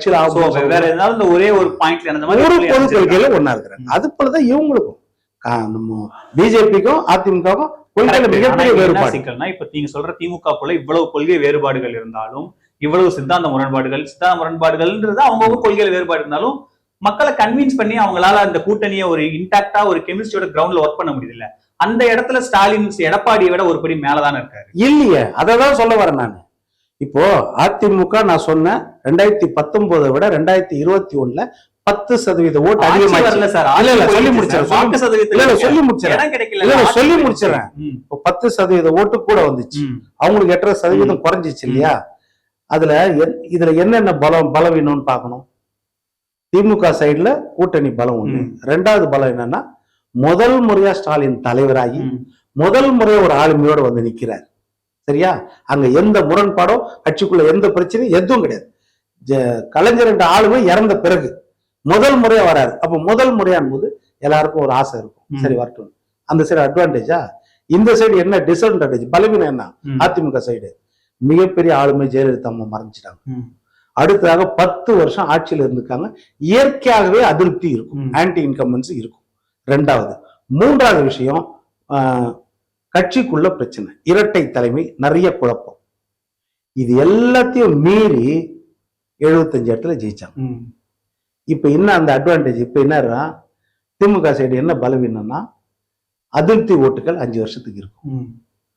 கட்சியில ஆகும் வேற ஏதாவது இந்த ஒரே ஒரு பாயிண்ட்ல இந்த மாதிரி ஒரு பொது. கொள்கையில ஒன்னா இருக்கிறாங்க. அது போலதான் இவங்களுக்கும். நம்ம பிஜேபிக்கும் அதிமுகவுக்கும் கொள்கையில மிகப்பெரிய வேறுபாடு. சிக்கல்னா இப்ப நீங்க சொல்ற திமுக போல இவ்வளவு கொள்கை வேறுபாடுகள் இருந்தாலும் இவ்வளவு சித்தாந்த முரண்பாடுகள் சித்தாந்த முரண்பாடுகள்ன்றது அவங்கவுங்க கொள்கையில வேறுபாடு இருந்தாலும் மக்களை கன்வின்ஸ் பண்ணி அவங்களால அந்த கூட்டணியை ஒரு இன்டாக்டா ஒரு கெமிஸ்ட்ரியோட கிரவுண்ட்ல ஒர்க் பண்ண முடியல. அந்த இடத்துல ஸ்டாலின் எடப்பாடியை விட ஒரு படி மேலதானே இருக்காரு. இல்லையே. அததான் சொல்ல வரேன் நான். இப்போ அதிமுக நான் சொன்னேன் ரெண்டாயிரத்தி பத்தொன்பதை விட ரெண்டாயிரத்தி இருபத்தி ஒண்ணுல பத்து சதவீத ஓட்டு சார். இல்ல, இல்ல, ஆட்சி சொல்லி முடிச்சிடுறேன், சொல்லி முடிச்சிடுறேன். சொல்லி இப்போ பத்து சதவீத ஓட்டு கூட வந்துச்சு. அவங்களுக்கு எட்டரை சதவீதம் குறைஞ்சிச்சு இல்லையா? அதுல இதுல என்னென்ன பலம் பலவீனம்னு பார்க்கணும். திமுக சைடுல கூட்டணி பலம் ஒண்ணு. ரெண்டாவது பலம் என்னன்னா முதல் முறையா ஸ்டாலின் தலைவராகி. முதல் முறையா ஒரு ஆளுமையோட வந்து நிக்கிறார். சரியா? அங்க எந்த முரண்பாடோ கட்சிக்குள்ள எந்த பிரச்சனையும் எதுவும் கிடையாது. கலைஞர் என்ற ஆளுமை இறந்த பிறகு முதல் முறையா வராரு. அப்ப முதல் முறையான் போது எல்லாருக்கும் ஒரு ஆசை இருக்கும். சரி வரட்டும். அந்த சைடு அட்வான்டேஜா இந்த சைடு என்ன டிஸ்அட்வான்டேஜ் பலவீனம் என்ன. அதிமுக சைடு. மிகப்பெரிய ஆளுமை ஜெயலலிதா அம்மா மறைஞ்சிட்டாங்க. அடுத்ததாக பத்து வருஷம் ஆட்சியில இருந்திருக்காங்க. இயற்கையாகவே அதிருப்தி இருக்கும். ஆன்டி இன்கம்பன்ஸ் இருக்கும். ரெண்டாவது மூன்றாவது விஷயம் ஆஹ், கட்சிக்குள்ள பிரச்சனை. இரட்டை தலைமை நிறைய குழப்பம். இது எல்லாத்தையும் மீறி எழுபத்தஞ்சு இடத்துல ஜெயிச்சாங்க. இப்ப என்ன அந்த அட்வான்டேஜ் இப்ப என்ன திமுக சைடு என்ன பலவீனம்னா அதிருப்தி ஓட்டுகள் அஞ்சு வருஷத்துக்கு இருக்கும்.